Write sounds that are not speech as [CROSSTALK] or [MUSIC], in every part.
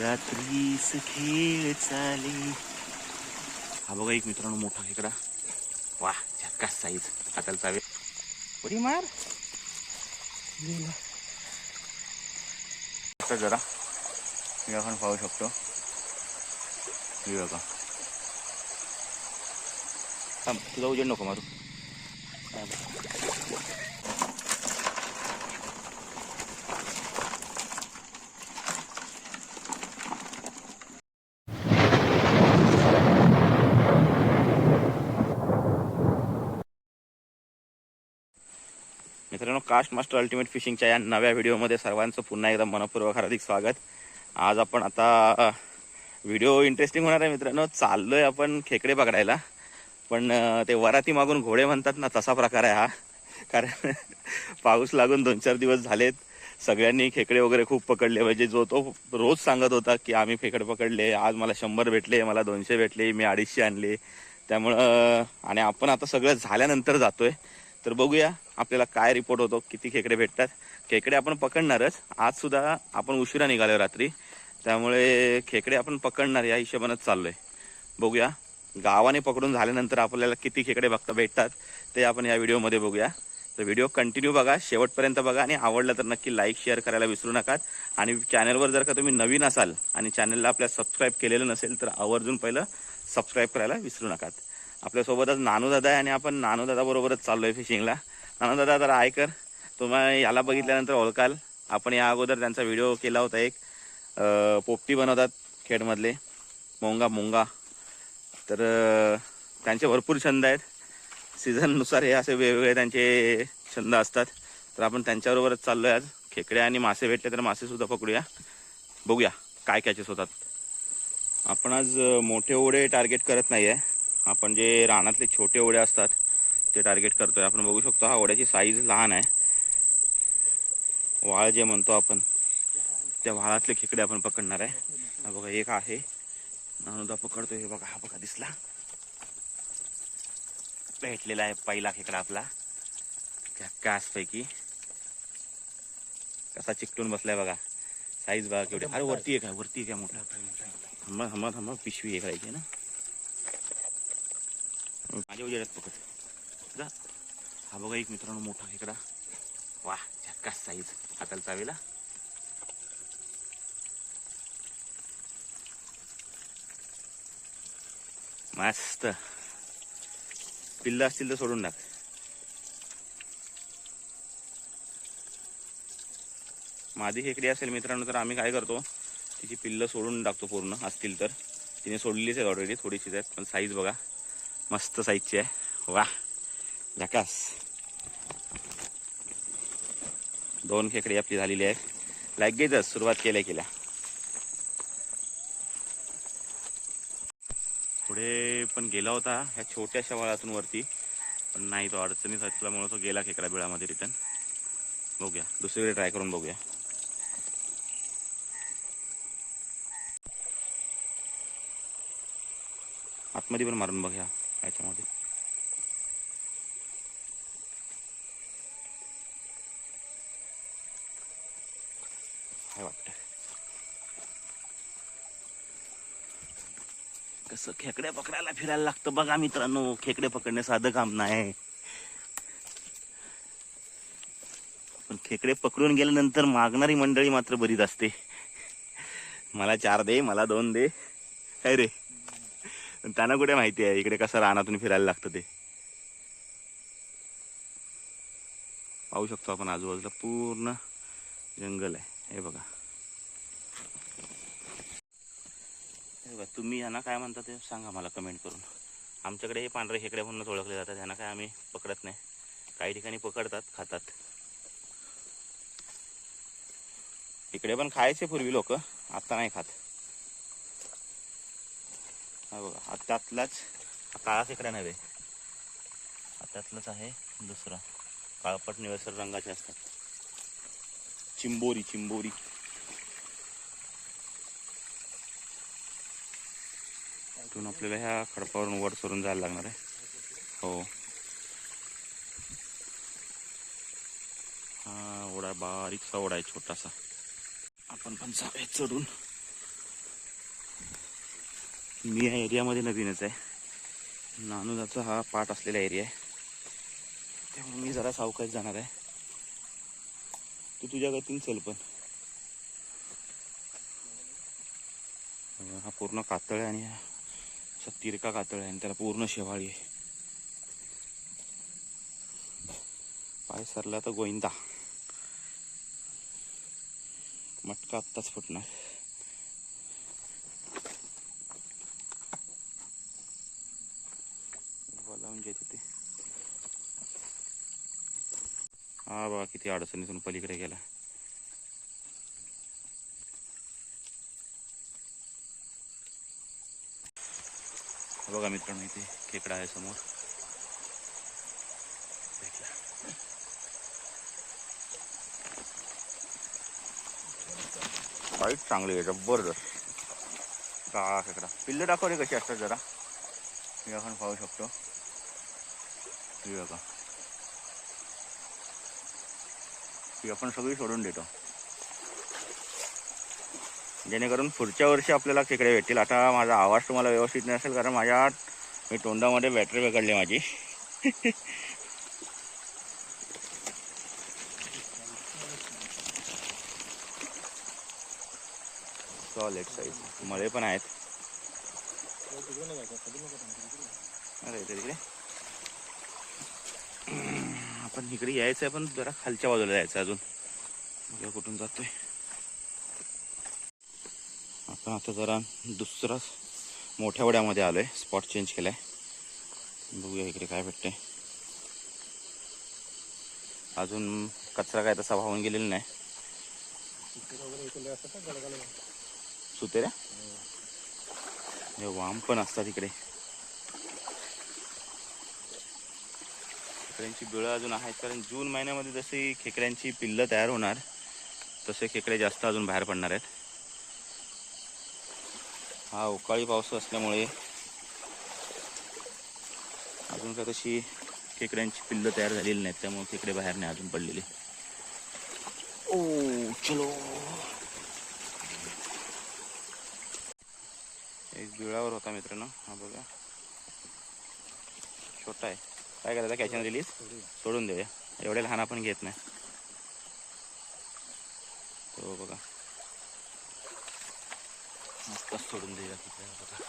रात्रीस खेळ चाले. हा बघा एक मित्रांनो मोठा खेकडा. वा झक्कास साईज. हाताला चावे. उडी मार. गेला. जरा मी आपण पाहू शकतो. हे बघा. थांब तुझा उजेड नको मारू. मित्रांनो कास्ट मास्टर अल्टिमेट फिशिंगच्या या नव्या व्हिडिओमध्ये सर्वांचं पुन्हा एकदा मनपूर्वक हार्दिक स्वागत. आज आपण आता व्हिडिओ इंटरेस्टिंग होणार आहे मित्रांनो. चाललोय आपण खेकडे पकडायला. पण ते वराती मागून घोडे म्हणतात ना तसा प्रकार आहे हा. कारण [LAUGHS] पाऊस लागून दोन चार दिवस झालेत. सगळ्यांनी खेकडे वगैरे खूप पकडले. म्हणजे जो तो रोज सांगत होता की आम्ही खेकडे पकडले आज मला शंभर भेटले मला दोनशे भेटले मी अडीचशे आणले. त्यामुळं आणि आपण आता सगळं झाल्यानंतर जातोय. तर बघूया आपल्याला काय रिपोर्ट होतो किती खेकडे भेटतात. खेकडे आपण पकडणारच. आज सुद्धा आपण उशिरा निघालो रात्री. त्यामुळे खेकडे आपण पकडणार या हिशोबानंच चाललोय. बघूया. गावाने पकडून झाल्यानंतर आपल्याला किती खेकडे बघता भेटतात ते आपण या व्हिडिओमध्ये बघूया. तर व्हिडिओ कंटिन्यू बघा शेवटपर्यंत बघा आणि आवडलं तर नक्की लाईक शेअर करायला विसरू नका. आणि चॅनलवर जर का तुम्ही नवीन असाल आणि चॅनलला आपल्या सबस्क्राईब केलेलं नसेल तर आवर्जून पहिलं सबस्क्राईब करायला विसरू नका. आपल्यासोबतच नानू दादा आहे आणि आपण नानू दादा बरोबरच चाललोय फिशिंगला नानू दादा तर आयकर तुम्हाला याला बघितल्यानंतर ओळखाल. आपण या अगोदर त्यांचा व्हिडिओ केला होता एक. पोपटी बनवतात खेडमधले. मोंगा मोंगा. तर त्यांचे भरपूर छंद आहेत. सीझननुसार हे असे वेगवेगळे त्यांचे छंद असतात. तर आपण त्यांच्याबरोबरच चाललोय आज. खेकडे आणि मासे भेटले तर मासे सुद्धा पकडूया. बघूया काय कॅचेस होतात. आपण आज मोठे ओढे टार्गेट करत नाही आहे आपण जे रानातले छोटे ओढे असतात ते टार्गेट करतोय. आपण बघू शकतो हा ओढ्याची साईज लहान आहे. वाळ जे म्हणतो आपण त्या वाळातले खेकडे आपण पकडणार आहे. हा बघा एक आहे. नानुदा पकडतोय. हे बघा हा बघा दिसला. भेटलेला आहे पहिला खेकडा आपला. कास पैकी कसा चिकटून बसलाय बघा. साईज बघा केवढी. अरे वरती एक आहे वरती एक आहे मोठा. थांबा थांबा थांबा. पिशवी एक राहायची ना. माझ्या उजेडात पकड जा. हा बघा एक मित्रांनो मोठा खेकडा. वा झक्कास साईज. हाताला चावेला. मस्त. पिल्ल असतील तर सोडून टाक. मादी खेकडी असेल मित्रांनो तर आम्ही काय करतो तिची पिल्लं सोडून टाकतो पूर्ण. असतील तर. तिने सोडलीच आहे ऑलरेडी थोडीशीच आहेत पण साईज बघा. मस्त साईजची आहे. वा. झकास. दोन खेकडी आपली झालेली आहेत. लगेचच सुरुवात केल्या केल्या. पुढे पण गेला होता ह्या छोट्याशा वळातून वरती. पण नाही तो अडचणीत असल्यामुळे तो गेला खेकडा बिळामध्ये रिटर्न बघूया. दुसरीकडे ट्राय करून बघूया. आतमध्ये पण मारून बघूया. ह्याच्यामध्ये काय वाटतं कसं खेकड्या पकडायला फिरायला लागतं बघा मित्रांनो. खेकडे पकडणे साधं काम नाही. पण खेकडे पकडून गेल्यानंतर मागणारी मंडळी मात्र बरीच असते. मला चार दे मला दोन दे. काय रे? त्यांना कुठे माहिती आहे? इकडे कसं रानातून फिरायला लागतं ते? पाहू शकतो आपण आजूबाजूला पूर्ण जंगल आहे. हे बघा. हे बघा तुम्ही यांना काय म्हणता ते सांगा मला कमेंट करून. आमच्याकडे हे पांढरे खेकडे म्हणूनच ओळखले जातात. यांना काय आम्ही पकडत नाही. काही ठिकाणी पकडतात खातात. इकडे पण खायचे पूर्वी लोक आता नाही खात. हा बघा हा त्यातलाच हा काळा खेकडा नव्हे. हा त्यातलाच आहे दुसरा. काळपट निळसर रंगाचे असतात. चिंबोरी चिंबोरी. इथून आपल्याला ह्या खडपावरून वर सरून जायला लागणार आहे. हो. हा ओढा बारीकसा ओढा आहे छोटासा. आपण पण जाऊया चढून. मी या एरियामध्ये नवीनच आहे. नानुदाचा हा पाठ असलेला एरिया आहे. त्यामुळे मी जरा सावकाश जाणार आहे. तू तुझ्या गतीन चल पण. हा पूर्ण कातळ आहे आणि असा तिरका कातळ आहे आणि त्याला पूर्ण शेवाळी आहे. पाय सरला तर गोविंदा. मटका आत्ताच फुटणार. हा बघा किती अडचणीतून पलीकडे गेला. बघा मित्रांनो इथे खेकडा आहे समोर. फाईट चांगली आहे जबरदस्त. का खेकडा. पिल्लं दाखव रे कशी असतात जरा. मी आपण पाहू शकतो. बघा. ती आपण सगळी सोडून देतो. जेणेकरून पुढच्या वर्षी आपल्याला खेकडे भेटतील. आता माझा आवाज तुम्हाला व्यवस्थित नसेल कारण माझ्या मी तोंडामध्ये बॅटरी बिघडली माझी. सॉलिड साईज मळे पण आहेत. अरे तिकडे. आपण इकडे यायचं आहे पण जरा खालच्या बाजूला जायचं आहे अजून. बघा कुठून जातोय. आपण आता जरा दुसरा मोठ्या वड्यामध्ये आलोय स्पॉट चेंज केलाय. बघूया इकडे काय भेटतंय. अजून कचरा काय तसा वाहून गेलेला नाही. सुतेऱ्या हे वाम पण असतात इकडे. खेकड्यांची बिळं अजून आहेत. कारण जून महिन्यामध्ये जशी खेकड्यांची पिल्लं तयार होणार तसे खेकडे जास्त अजून बाहेर पडणार आहेत. हा अवकाळी पाऊस असल्यामुळे अजून काय तशी खेकड्यांची पिल्लं तयार झालेली नाहीत. त्यामुळे खेकडे बाहेर नाही अजून पडलेली. ओ चलो. एक बिळावर होता मित्रांनो हा बघा. छोटा आहे. काय करायचं कॅच रिलीज सोडून देऊया. एवढे लहान आपण घेत नाही. तो बघा. मस्त सोडून देऊया तिथे. बघा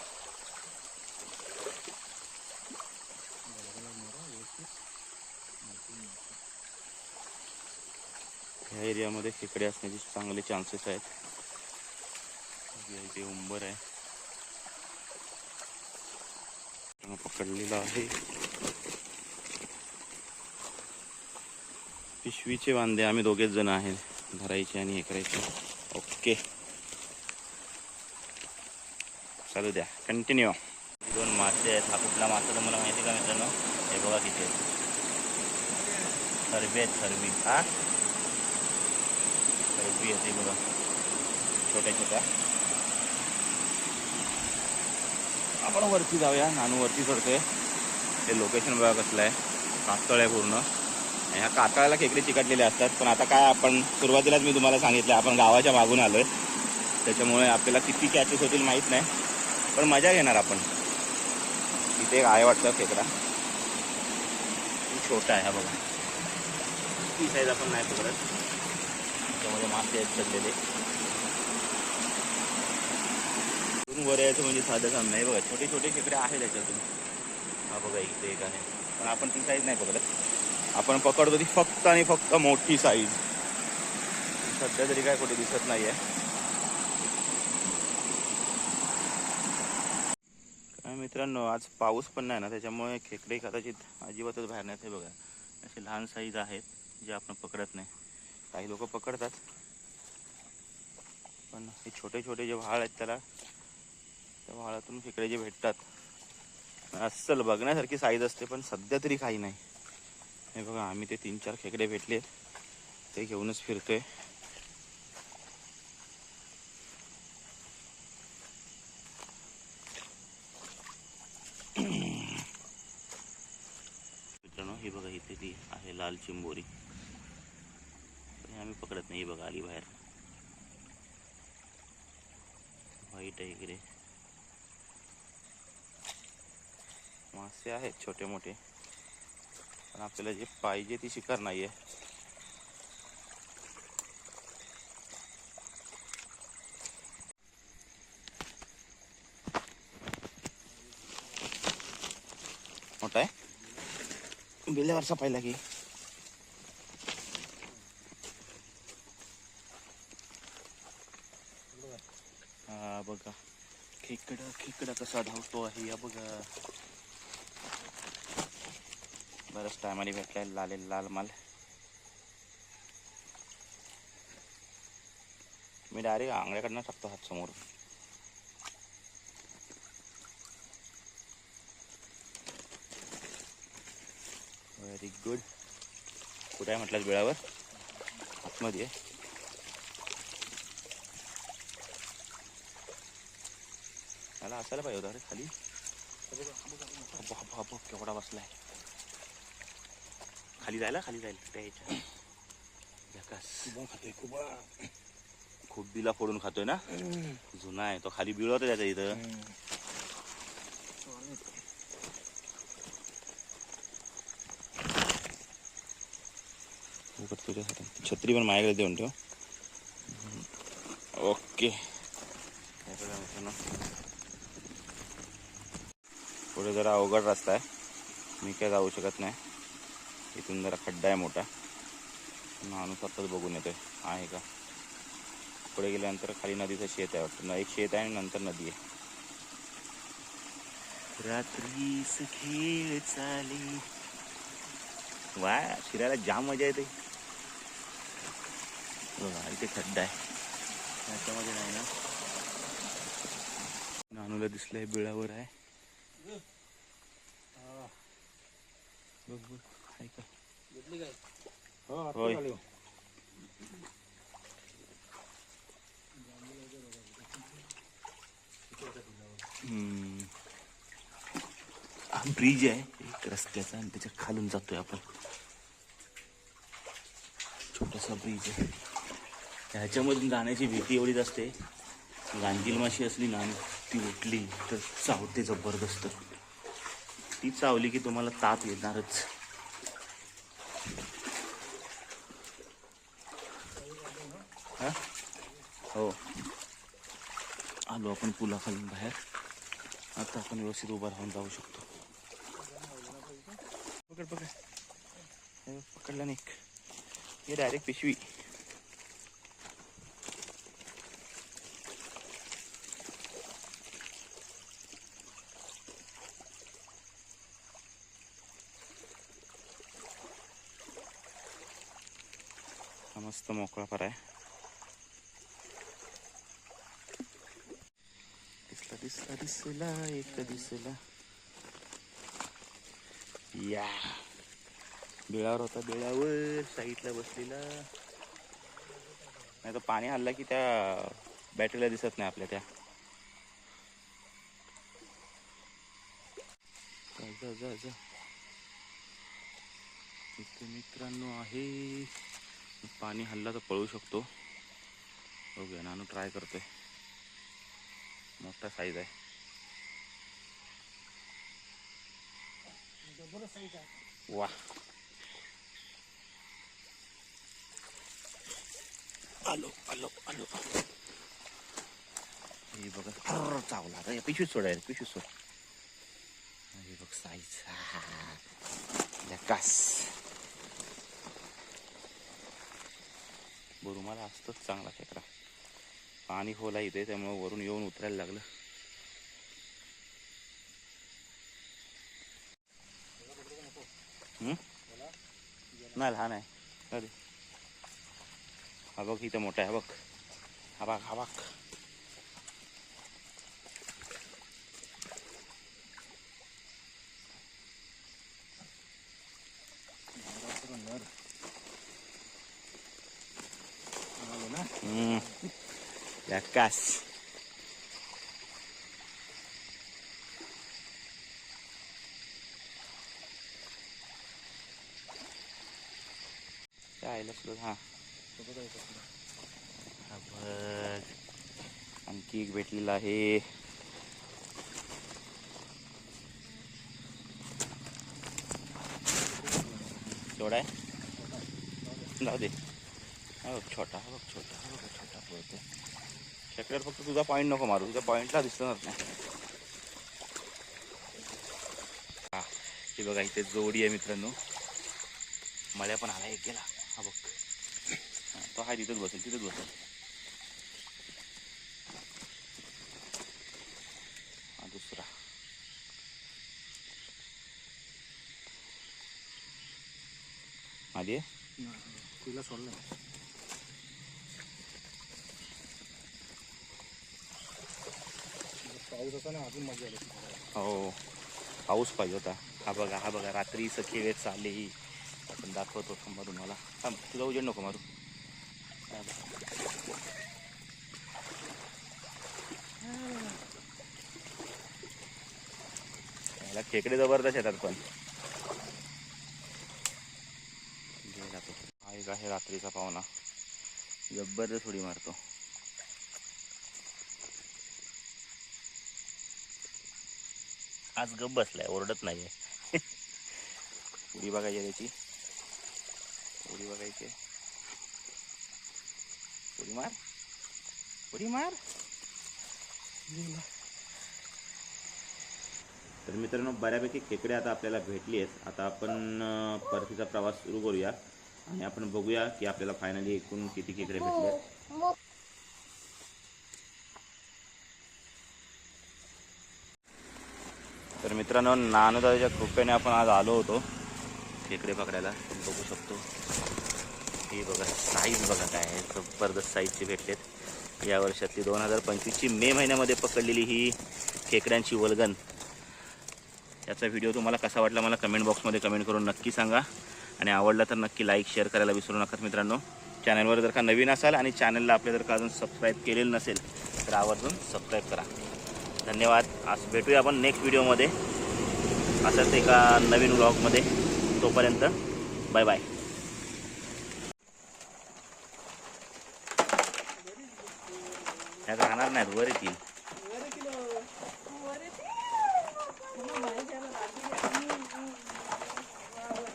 ह्या एरियामध्ये खेकडे असण्याचे चांगले चान्सेस आहेत. इथे उंबर आहे. पकडलेला आहे. पिशवीचे वांदे आम्ही दोघेच जण आहेत. धरायचे आणि हे करायचे. ओके. चालू द्या. कंटिन्यू दोन मासे आहेत. हा कुठला मासा तुम्हाला माहिती का मित्रांनो? हे बघा किती आहेत. आहेत थरबी. हा? थरबी आहे ते बघा. छोट्या छोट्या. आपण वरती जाऊया. नानू वरती चढतोय. ते लोकेशन बघा कसलं आहे. कातळ आहे पूर्ण. ह्या कातळाला खेकडे चिकटलेले असतात. पण आता काय आपण सुरुवातीलाच मी तुम्हाला सांगितलं आपण गावाच्या मागून आलोय. त्याच्यामुळे आपल्याला किती कॅचेस होतील माहीत नाही. पण मजा घेणार आपण. इथे एक आहे वाटतं खेकडा. छोटा आहे हा बघा. ती साईज आपण नाही पकडत. त्याच्यामध्ये मासे आहेत सडलेले इथून वर यायचं म्हणजे साधं काम नाही बघा. छोटे छोटे खेकडे आहेत त्याच्यातून. हा बघा इथे एक आहे. पण आपण ती साईज नाही पकडत. आपण पकडतो ती फक्त आणि फक्त मोठी साईज सध्या तरी काय कुठे दिसत नाहीये. काय मित्रांनो आज पाऊस पण नाही ना त्याच्यामुळे खेकडे कदाचित अजिबातच बाहेर नाही बघा. असे लहान साईज आहेत जे आपण पकडत नाही. काही लोक पकडतात. पण हे छोटे छोटे जे व्हाळ आहेत त्याला त्या व्हाळातून खेकडे जे भेटतात. अस्सल बघण्यासारखी साईज असते पण सध्या तरी काही नाही. हे बघा आम्ही ते तीन चार खेकडे भेटले. ते घेऊनच फिरतोय. मित्रांनो ही बघा इथे ती आहे लाल चिंबोरी. आम्ही पकडत नाही बघा आली बाहेर. व्हाईट आहे इकडे. मासे आहेत छोटे मोठे पण आपल्याला जे पाहिजे ती शिकार नाही आहे मोठा आहे. बिल्यावरचा पाहिला की. हा, बघा. खेकडा खेकडा कसा धावतो आहे, या बघा. बरंच टायमाने भेटलाय लाल लाल माल. मी डायरेक्ट आंगड्याकडनं टाकतो हात समोर. व्हेरी गुड कुठे आहे म्हटलं बिळावर? आतमध्ये आहे. त्याला असायला पाहिजे होता रे खाली. केवढा बसलाय. खाली जायला खाली जाईल त्या ह्याच्या जकास खूप बिला फोडून खातोय ना? जुना आहे तो खाली बिळ होता त्याच्या इथं. छत्री पण माझ्याकडे देऊन ठेव. ओके. पुढे जरा अवघड रस्ता आहे. मी काय जाऊ शकत नाही. इथून जरा खड्डा आहे मोठा. माणूस आत्ताच बघून येतोय. आहे का? पुढे गेल्यानंतर खाली नदीचं शेत आहे वाटतं. न- एक शेत आहे आणि नंतर नदी आहे. रात्रीस खेळ चाली. वा फिरायला जाम मजा येते. बघा इथे खड्डा आहे. त्याच्यामध्ये नाही ना? नानूला दिसलंय बिळावर आहे. बघ बघ. होय. हा ब्रिज आहे एक रस्त्याचा आणि त्याच्या खालून जातोय आपण. छोटासा ब्रिज आहे. ह्याच्यामधून जाण्याची भीती एवढीच असते. गांजील माशी असली ना ती उठली तर चावते जबरदस्त. ती चावली की तुम्हाला ताप येणारच. हा? हो. आलो आपण पुलाखालून बाहेर. आता आपण व्यवस्थित उभा राहून जाऊ शकतो. पकड पकड. पकडला नाही. हे डायरेक्ट पिशवी. हा मस्त मोकळा पर आहे. दिसला दिसला एक दिसला या बिळावर होता बिळावर साईडला बसलेला नाही तर पाणी हल्ला की त्या बॅटरीला दिसत नाही आपल्या त्या जा, जा जा इथे मित्रांनो आहे पाणी हल्ला तर पळू शकतो ओके नानू ट्राय करतोय मोठा साईज आहे वा आलो आलो आलो हे बघा अर्र, चावला आता पिशवीत सोडायला पिशवीत सोड हे बघ साईज कास बरुमाला असतोच चांगला खेकडा पाणी खोला इथे त्यामुळे वरून येऊन उतरायला लागलं. हम्म? नाही लहान आहे. जाऊ हा बघ इथं मोठा आहे बघ. हा बघ हा बघ. Lakas. काय लसलो हा बघ आणखी एक भेटलेला आहे. छोटा आहे? जाऊ दे. हो छोटा बघ छोटा बघ छोटा बोलते खेकड्यावर फक्त तुझा पॉईंट नको मारू. तुझ्या पॉईंटला दिसणार नाही. हा. हे बघा इथे जोडी आहे मित्रांनो. मळ्या पण आला एक गेला. हा बघ. तो आहे तिथंच बसेल तिथंच बसेल. हा दुसरा. आधी आहे? तिला सोडलं पाऊस होता ना अजून मजा आली हो. पाऊस पाहिजे होता. हा बघा हा बघा रात्री सखी वेळ चालली आपण दाखवतो थांबा तुम्हाला. थांब तुला उजेड नको मारू. याला खेकडे जबरदस्त येतात पण. हा एक आहे रात्रीचा पाहुणा. जबरदस्त उडी मारतो. आज गप बसलाय ओरडत नाहीये. उडी बघायची त्याची. उडी बघायची. उडी मार. उडी मार. तर मित्रांनो बऱ्यापैकी खेकडे आता आपल्याला भेटली आहेत. आता आपण परतीचा प्रवास सुरू करूया. आणि आपण बघूया की आपल्याला फायनली एकूण किती खेकडे भेटले आहेत. तर मित्रांनो नानदाच्या कृपेने आपण आज आलो होतो. खेकडे पकडायला. बघू शकतो. हे बघा साईज बघा काय आहे. जबरदस्त साईजचे भेटलेत या वर्षातली दोन हजार पंचवीसची मे महिन्यामध्ये पकडलेली ही खेकड्यांची वलगन. याचा व्हिडिओ तुम्हाला कसा वाटला मला कमेंट बॉक्समध्ये कमेंट करून नक्की सांगा. आणि आवडला तर नक्की लाईक शेअर करायला विसरू नका मित्रांनो. चॅनलवर जर का नवीन असाल आणि चॅनलला आपल्या जर का अजून सबस्क्राईब केलेलं नसेल तर आवर्जून सबस्क्राईब करा. धन्यवाद. आज भेटूया आपण नेक्स्ट व्हिडिओमध्ये असंच एका नवीन ब्लॉगमध्ये तोपर्यंत बाय बाय ह्या राहणार नाहीत वर येतील.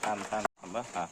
थांब थांब थांबा हां.